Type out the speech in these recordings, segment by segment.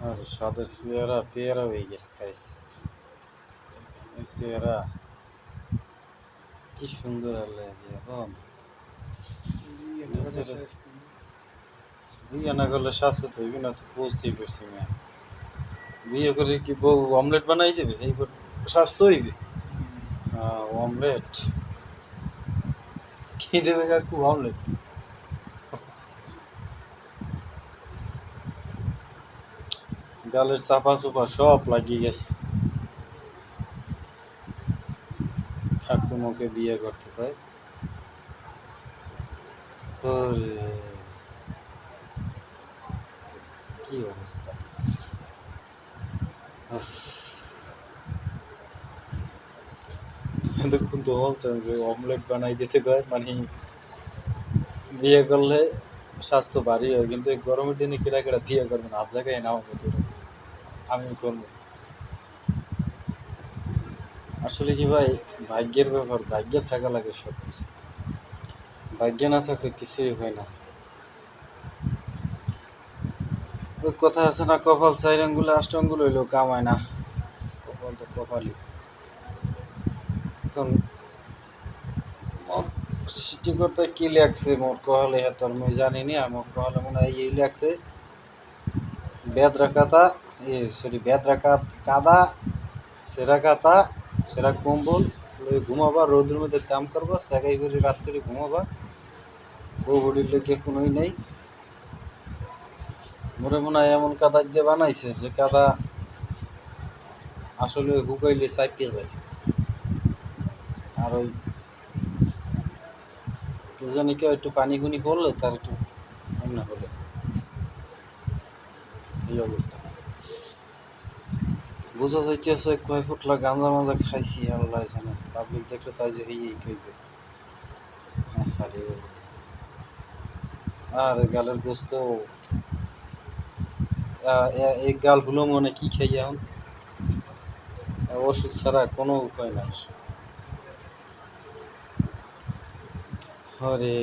আর সাদের চেহারা পেয়ারা হয়ে গেছে খাইছে এই চেহারা কি সুন্দর আল্লাহ এখন বিয়ে না করলে স্বাস্থ্য তো না তো বুঝতেই পারছি না বিয়ে করে কি বউ অমলেট বানাই দেবে এইবার স্বাস্থ্য হইবে অমলেট কি দেবে কাকু অমলেট গালের চাপা চোপা সব লাগিয়ে গেছে। ঠাকুমাকে বিয়ে করতে পারে কি অবস্থা। এতক্ষণ তো বলছেন যে অমলেট বানাই দিতে পারে মানে বিয়ে করলে স্বাস্থ্য ভারী হয়, কিন্তু গরমের দিনে কেরা কেরা বিয়ে করবেন? আর জায়গায় নাও হতো আমি করব। আসলে কি ভাই, ভাগ্যের ব্যাপার, ভাগ্য থাকা লাগে সব কিছু ভাগ্যে না থাকলে কিছুই হয় না। ওই কথা আছে না, কপাল চার আঙ্গুলে, আষ্ট আঙ্গুল হইলেও কামায় না। কপাল তো কপালই। এখন সিটি করতে কি লাগছে? মোর কহলে হেতর, মুই জানি নি কহলে মনে হয় এই লাগছে। বেদরা কাতা এ সরি বেদরা কাদা, সেরা কাতা, সেরা কম্বল ঘুমাবা রোদের মধ্যে কাম করবা সেগাই করে রাত্রে ঘুমাবা। বউ বডির লেগে কোনোই নেই। মনে মনে হয় এমন কাদা দিয়ে বানাইছে যে কাদা আসলে হুকাইলে চাইতে যায়। আর ওই কে জানি কেউ একটু পানি ফুনি পড়লে তার একটু এমন হলে। এই অবস্থা। বোঝা যাইতেছে কয় ফুটলা গাঁজা মাজা খাইছি, আল্লাহ জানে। পাবলিক দেখলে তাই যে এই কইবে। আরে আর গালের গোস্ত। এই গালগুলো মনে কি খাই এখন? ওষুধ ছাড়া কোনো উপায় নাই। আরে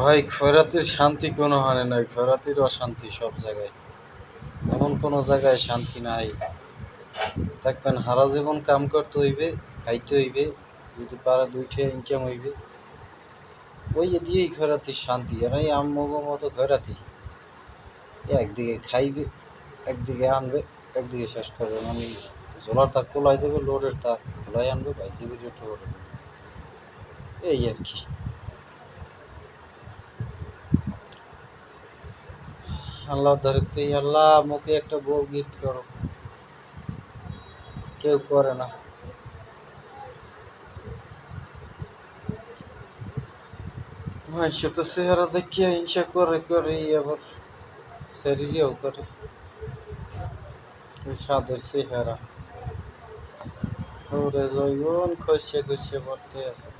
ভাই, খয়রাতির শান্তি কোনো হানে নাই। খয়রাতির অশান্তি সব জায়গায়। এমন কোনো জায়গায় শান্তি নাই। দেখবেন হারা জীবন কাম করতে হইবে, খাইতে হইবে, যদি পারে দুইটা ইনকাম হইবে। ওই দিয়েই খয়রাতির শান্তি। আর এই আম্মগ মতো খয়রাতি একদিকে খাইবে, একদিকে আনবে, একদিকে শেষ করবে। মানে জোলার তাক কোলাই দেবে লোডের তাক খোলাই আনবে, বাইজি বুঝে উঠে এই আর কি। আল্লাহ ধরে আল্লাহ, মুখে একটা বউ গিফট করো। কেউ করে না। মানুষ তো চেহারা দেখিয়া হিংসা করে করে, আবার শরীরেও করে। সাদের চেহারা। ওরে জয়ন খসে খসে পড়তে আছে।